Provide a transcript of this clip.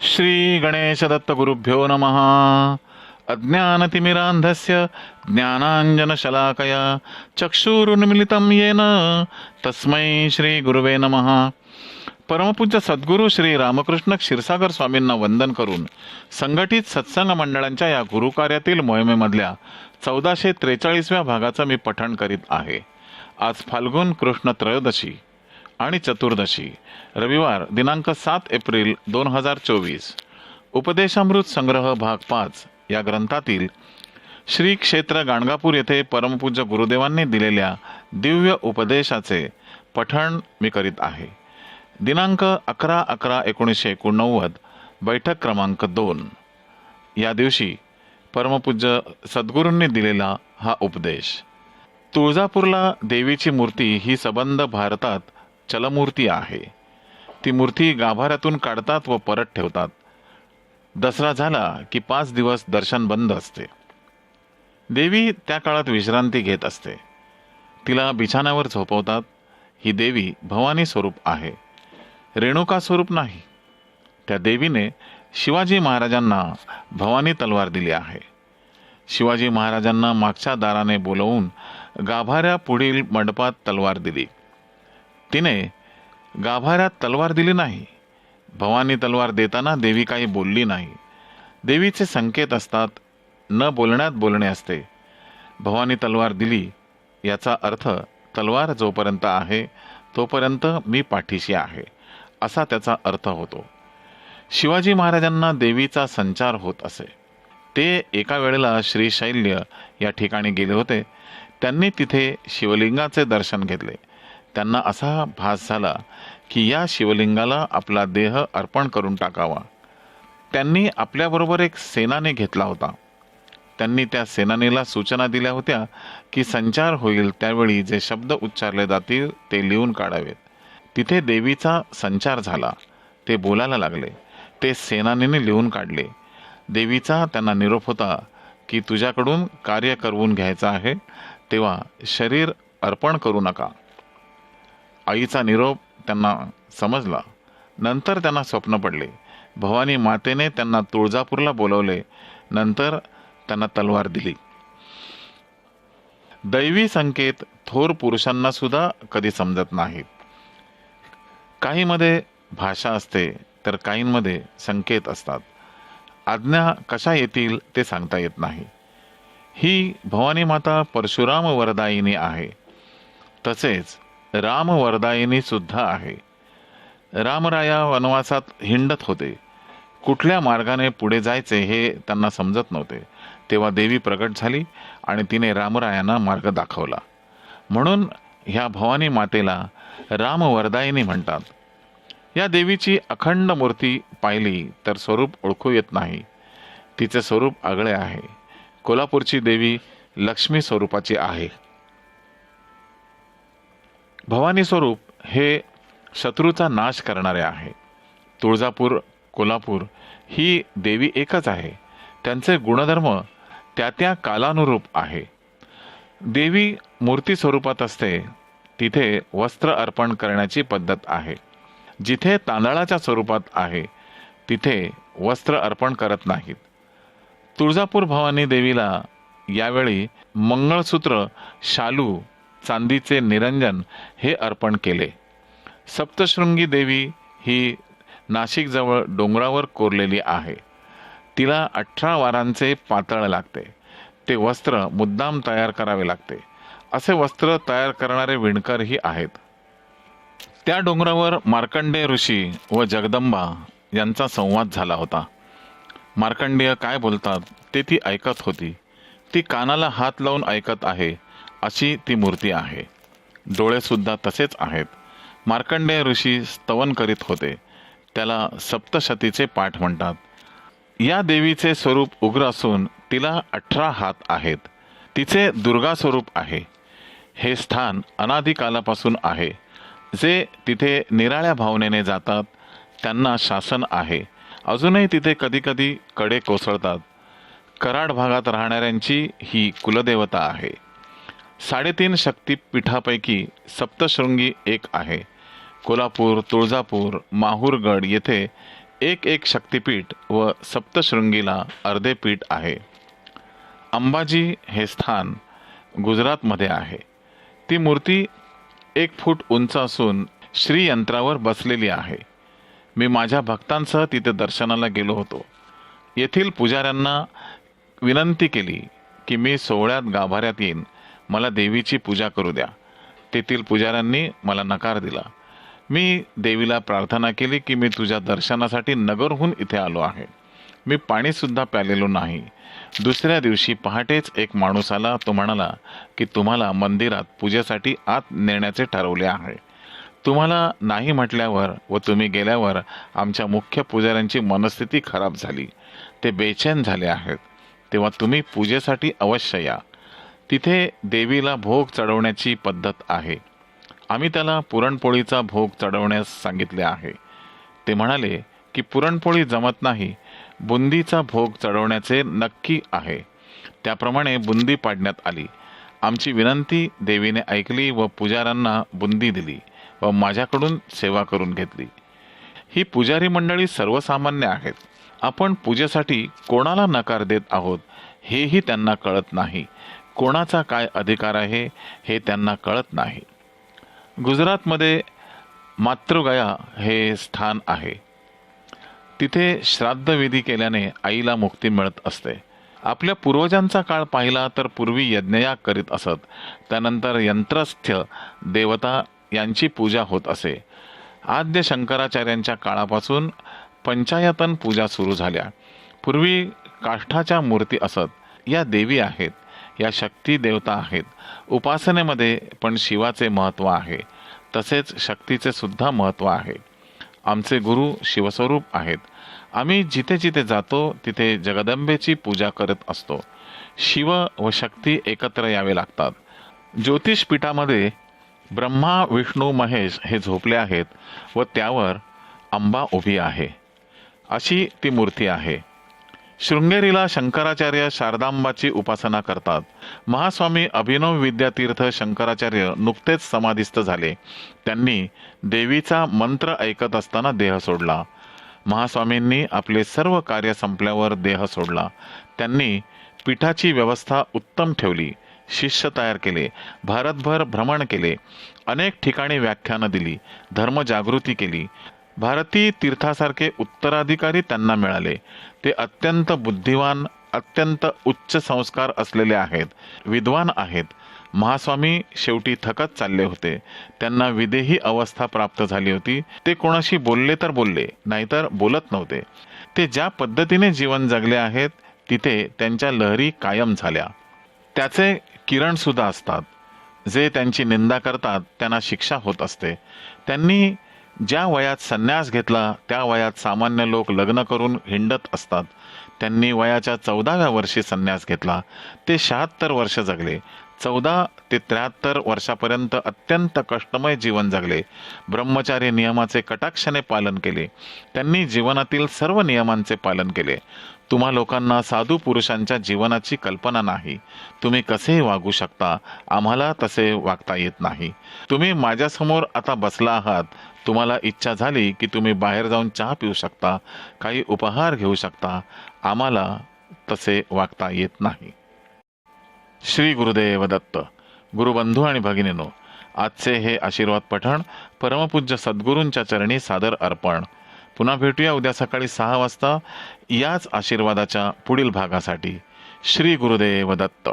श्रीगणेशदत्तगुरुभ्यो नमः। अज्ञानतिमिरान्धस्य ज्ञानाञ्जनशलाकया चक्षुरुन्मिलितं येन तस्मै श्रीगुरुवे नमः। परमपूज्य सद्गुरू श्री रामकृष्ण क्षीरसागर स्वामींना वंदन करून संघटित सत्संग मंडळांच्या या गुरुकार्यातील मोहिमेमधल्या चौदाशे त्रेचाळीसव्या भागाचं मी पठण करीत आहे. आज फाल्गुन कृष्ण त्रयोदशी. आणि चतुर्दशी रविवार दिनांक सात एप्रिल दोन हजार चोवीस. उपदेशामृत संग्रह भाग पाच या ग्रंथातील श्री क्षेत्र गाणगापूर येथे परमपूज्य गुरुदेवांनी दिलेल्या दिव्य उपदेशाचे पठण मी करीत आहे. दिनांक अकरा अकरा एकोणीसशे एकोणनव्वद बैठक क्रमांक दोन. या दिवशी परमपूज्य सद्गुरूंनी दिलेला हा उपदेश. तुळजापूरला देवीची मूर्ती ही सबंध भारतात चलमूर्ती आहे. ती मूर्ती गाभाऱ्यातून काढतात व परत ठेवतात. दसरा झाला की पाच दिवस दर्शन बंद असते. देवी त्या काळात विश्रांती घेत असते. तिला बिछाण्यावर झोपवतात. ही देवी भवानी स्वरूप आहे. रेणुका स्वरूप नाही. त्या देवीने शिवाजी महाराजांना भवानी तलवार दिली आहे. शिवाजी महाराजांना मागच्या दाराने बोलवून गाभाऱ्या पुढील मंडपात तलवार दिली. तिने गाभाऱ्यात तलवार दिली नाही. भवानी तलवार देताना देवी काही बोलली नाही. देवीचे संकेत असतात न बोलण्यात बोलणे असते. भवानी तलवार दिली याचा अर्थ तलवार जोपर्यंत आहे तोपर्यंत मी पाठीशी आहे असा त्याचा अर्थ होतो. शिवाजी महाराजांना देवीचा संचार होत असे. ते एका वेळेला श्रीशैल्य या ठिकाणी गेले होते. त्यांनी तिथे शिवलिंगाचे दर्शन घेतले. त्यांना असा भास झाला की या शिवलिंगाला आपला देह अर्पण करून टाकावा. त्यांनी आपल्याबरोबर एक सेनाने घेतला होता. त्यांनी त्या सेनानीला सूचना दिल्या होत्या की संचार होईल त्यावेळी जे शब्द उच्चारले जातील ते लिहून काढावेत. तिथे देवीचा संचार झाला. ते बोलायला लागले. ते सेनानीने लिहून काढले. देवीचा त्यांना निरोप होता की तुझ्याकडून कार्य करवून घ्यायचं आहे. तेव्हा शरीर अर्पण करू नका. आईचा निरोप त्यांना समजला. नंतर त्यांना स्वप्न पडले. भवानी मातेने त्यांना तुळजापूरला बोलवले. नंतर त्यांना तलवार दिली. दैवी संकेत थोर पुरुषांना सुद्धा कधी समजत नाहीत काहीमध्ये भाषा असते तर काहींमध्ये संकेत असतात. आज्ञा कशा येतील ते सांगता येत नाही. ही भवानी माता परशुराम वरदायिनी आहे. तसेच रामवरदायिनी सुद्धा आहे. रामराया वनवासात हिंडत होते. कुठल्या मार्गाने पुढे जायचे हे त्यांना समजत नव्हते. तेव्हा देवी प्रकट झाली आणि तिने रामरायांना मार्ग दाखवला. म्हणून ह्या भवानी मातेला रामवरदायिनी म्हणतात. या देवीची अखंड मूर्ती पाहिली तर स्वरूप ओळखू येत नाही. तिचे स्वरूप आगळे आहे. कोल्हापूरची देवी लक्ष्मी स्वरूपाची आहे. भवानी स्वरूप हे शत्रूचा नाश करणारे आहे. तुळजापूर कोल्हापूर ही देवी एकच आहे. त्यांचे गुणधर्म त्या त्या कालानुरूप आहे. देवी मूर्ती स्वरूपात असते तिथे वस्त्र अर्पण करण्याची पद्धत आहे. जिथे तांदळाच्या स्वरूपात आहे तिथे वस्त्र अर्पण करत नाहीत. तुळजापूर भवानी देवीला यावेळी मंगळसूत्र शालू चांदीचे निरंजन हे अर्पण केले. सप्तशृंगी देवी ही नाशिकजवळ डोंगरावर कोरलेली आहे. तिला अठरा वारांचे पातळ लागते. ते वस्त्र मुद्दाम तयार करावे लागते. असे वस्त्र तयार करणारे विणकरही आहेत. त्या डोंगरावर मार्कंडेय ऋषी व जगदंबा यांचा संवाद झाला होता. मार्कंडेय काय बोलतात ते ती ऐकत होती. ती कानाला हात लावून ऐकत आहे. अशी ती मूर्ती आहे. डोळेसुद्धा तसेच आहेत. मार्कंडेय ऋषी स्तवन करीत होते. त्याला सप्तशतीचे पाठ म्हणतात. या देवीचे स्वरूप उग्र असून तिला अठरा हात आहेत. तिचे दुर्गा स्वरूप आहे. हे स्थान अनादिकालापासून आहे. जे तिथे निराळ्या भावनेने जातात त्यांना शासन आहे. अजूनही तिथे कधीकधी कडे कोसळतात. कराड भागात राहणाऱ्यांची ही कुलदेवता आहे. साडेतीन शक्तीपीठापैकी सप्तशृंगी एक आहे. कोल्हापूर तुळजापूर माहूरगड येथे एक एक शक्तिपीठ व सप्तशृंगीला अर्धे पीठ आहे. अंबाजी हे स्थान गुजरातमध्ये आहे. ती मूर्ती एक फूट उंच असून श्रीयंत्रावर बसलेली आहे. मी माझ्या भक्तांसह तिथे दर्शनाला गेलो होतो. येथील पुजाऱ्यांना विनंती केली की मी सोहळ्यात गाभाऱ्यात येईन. मला देवीची पूजा करू द्या. तेथील पुजाऱ्यांनी मला नकार दिला. मी देवीला प्रार्थना केली की मी तुझ्या दर्शनासाठी नगरहून इथे आलो आहे. मी पाणीसुद्धा प्यालेलो नाही. दुसऱ्या दिवशी पहाटेच एक माणूस आला. तो म्हणाला की तुम्हाला मंदिरात पूजेसाठी आत नेण्याचे ठरवले आहे. तुम्हाला नाही म्हटल्यावर व तुम्ही गेल्यावर आमच्या मुख्य पुजाऱ्यांची मनस्थिती खराब झाली. ते बेचैन झाले आहेत. तेव्हा तुम्ही पूजेसाठी अवश्य या. तिथे देवीला भोग चढवण्याची पद्धत आहे. आम्ही त्याला पुरणपोळीचा भोग चढवण्यास सांगितले आहे. ते म्हणाले की पुरणपोळी जमत नाही बुंदीचा भोग चढवण्याचे नक्की आहे. त्याप्रमाणे बुंदी पाडण्यात आली. आमची विनंती देवीने ऐकली व पुजाऱ्यांना बुंदी दिली व माझ्याकडून सेवा करून घेतली. ही पुजारी मंडळी सर्वसामान्य आहेत. आपण पूजेसाठी कोणाला नकार देत आहोत हेही त्यांना कळत नाही. कोणाचा काय अधिकार आहे हे त्यांना कळत नाही. गुजरातमध्ये मातृगया हे स्थान आहे. तिथे श्राद्धविधी केल्याने आईला मुक्ती मिळत असते. आपल्या पूर्वजांचा काळ पाहिला तर पूर्वी यज्ञयाग करीत असत. त्यानंतर यंत्रस्थ्य देवता यांची पूजा होत असे. आद्य शंकराचार्यांच्या काळापासून पंचायतन पूजा सुरू झाल्या. पूर्वी काष्ठाच्या मूर्ती असत. या देवी आहेत. या शक्ती देवता आहेत. उपासनेमध्ये पण शिवाचे महत्त्व आहे. तसेच शक्तीचे सुद्धा महत्त्व आहे. आमचे गुरु शिवस्वरूप आहेत. आम्ही जिथे जिथे जातो तिथे जगदंबेची पूजा करत असतो. शिव व शक्ती एकत्र यावे लागतात. ज्योतिषपीठामध्ये ब्रह्मा विष्णू महेश हे झोपले आहेत व त्यावर अंबा उभी आहे. अशी ती मूर्ती आहे. शृंगेरीला शंकराचार्य शारदांबाची उपासना करतात. महास्वामी अभिनव विद्यातीर्थ शंकराचार्य नुकतेच समाधिस्थ झाले. त्यांनी देवीचा मंत्र ऐकत असताना देह सोडला. महास्वामींनी आपले सर्व कार्य संपल्यावर देह सोडला. त्यांनी पीठाची व्यवस्था उत्तम ठेवली शिष्य तयार केले भारतभर भ्रमण केले अनेक ठिकाणी व्याख्यानं दिली धर्मजागृती केली. भारती तीर्थासारखे उत्तराधिकारी त्यांना मिळाले. ते अत्यंत बुद्धिवान अत्यंत उच्च संस्कार असलेले आहेत विद्वान आहेत. महास्वामी शेवटी थकत चालले होते. त्यांना विदेही अवस्था प्राप्त झाली होती. ते कोणाशी बोलले तर बोलले नाहीतर बोलत नव्हते. ते ज्या पद्धतीने जीवन जगले आहेत तिथे त्यांच्या लहरी कायम झाल्या. त्याचे किरणसुद्धा असतात. जे त्यांची निंदा करतात त्यांना शिक्षा होत असते. त्यांनी ज्या वयात संन्यास घेतला त्या वयात सामान्य लोक लग्न करून हिंडत असतात. त्यांनी वयाच्या चौदाव्या वर्षी संन्यास घेतला. ते शहात्तर वर्ष जगले. चौदा ते त्र्याहत्तर वर्षापर्यंत अत्यंत कष्टमय जीवन जगले. ब्रह्मचारी नियमाचे कटाक्षाने पालन केले. त्यांनी जीवनातील सर्व नियमांचे पालन केले. तुम्हा लोकांना साधू पुरुषांच्या जीवनाची कल्पना नाही. तुम्ही कसेही वागू शकता? आम्हाला तसे वागता येत नाही. तुम्ही माझ्यासमोर आता बसला आहात. तुम्हाला इच्छा झाली की तुम्ही बाहेर जाऊन चहा पिऊ शकता. काही उपहार घेऊ शकता. आम्हाला तसे वागता येत नाही. श्री गुरुदेव दत्त गुरुबंधू आणि भगिनीनो आजचे हे आशीर्वाद पठण परमपूज्य सद्गुरूंच्या चरणी सादर अर्पण. पुन्हा भेटूया उद्या सकाळी सहा वाजता याच आशीर्वादाच्या पुढील भागासाठी. श्री गुरुदेव दत्त